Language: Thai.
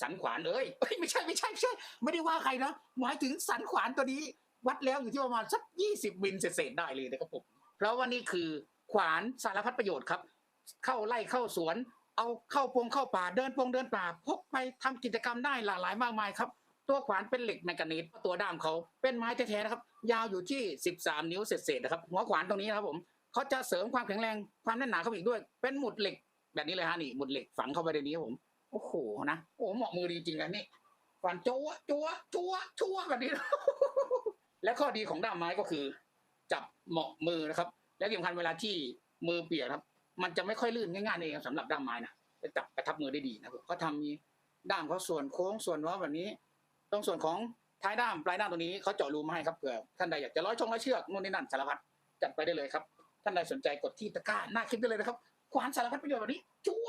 สันขวานเอ้ยไม่ใช่ไม่ใช่ไม่ใช่ ไม่ได้ว่าใครนะหมายถึงสันขวานตัวนี้ วัดแล้วอยู่ที่ประมาณสักยี่สิบมิลเศษได้เลยนะครับผมเพราะว่านี่คือขวานสารพัดประโยชน์ครับ เข้าไร่เข้าสวน เอาเข้าพงเข้าป่าเดินพงเดินป่าพกไปทำกิจกรรมได้หลากหลายมากมายครับ ตัวขวานเป็นเหล็กแมกนีสตัวด้ามเขาเป็นไม้แท้ๆนะครับ ยาวอยู่ที่13นิ้วเศษๆนะครับหัวขวานตรงนี้นะครับผมเขาจะเสริมความแข็งแรงความแน่นหนาเข้าอีกด้วย เป็นหมุดเหล็กแบบนี้เลยฮะนี่หมุดเหล็กฝังเข้าไปในนี้ครับผม โอ้โหนะโอ้เหมาะมือดีจริงๆนะนี่ฝันจัวจัวจัวจัวแบบนี้และข้อดีของด้ามไม้ก็คือ จับเหมาะมือนะครับ และสำคัญเวลาที่มือเปียกครับ มันจะไม่ค่อยลื่นง่ายๆเองครับสำหรับด้ามไม้นะจะจับกระทับมือได้ดีนะครับเขาทำมีด้ามเขาส่วนโค้งส่วนล้อแบบนี้ ตรงส่วนของท้ายด้ามปลายด้ามตรงนี้เขาเจาะรูมาให้ครับเผื่อท่านใดอยากจะร้อยชงร้อยเชือกนู่นนี่นั่นสารพัดจัดไปได้เลยครับ ท่านใดสนใจกดที่ตะกร้าหน้าคลิปได้เลยนะครับขวานสารพัดประโยชน์แบบนี้จั่วจั่ว